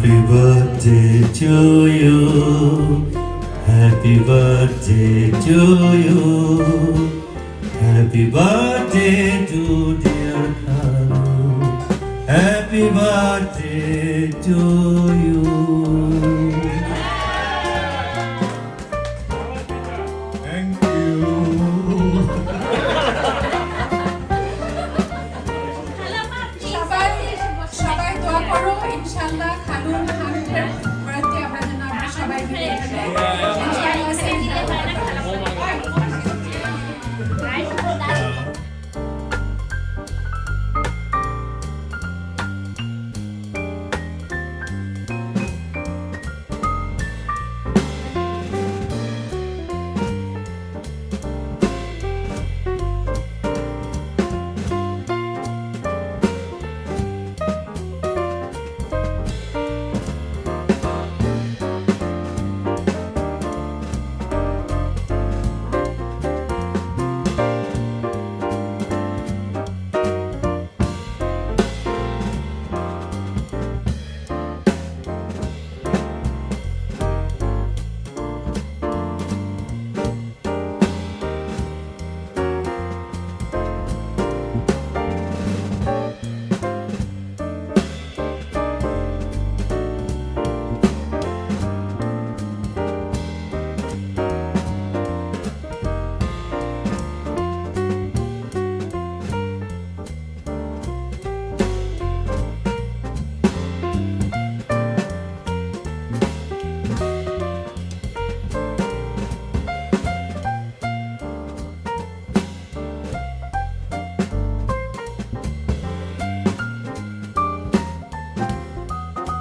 Happy birthday to you. Happy birthday to you. Happy birthday to dear Kalu. Happy birthday to you. ইনশাল্লাহ খালুন hundred বাড়াতে আমরা যেন আমরা সবাই মিলে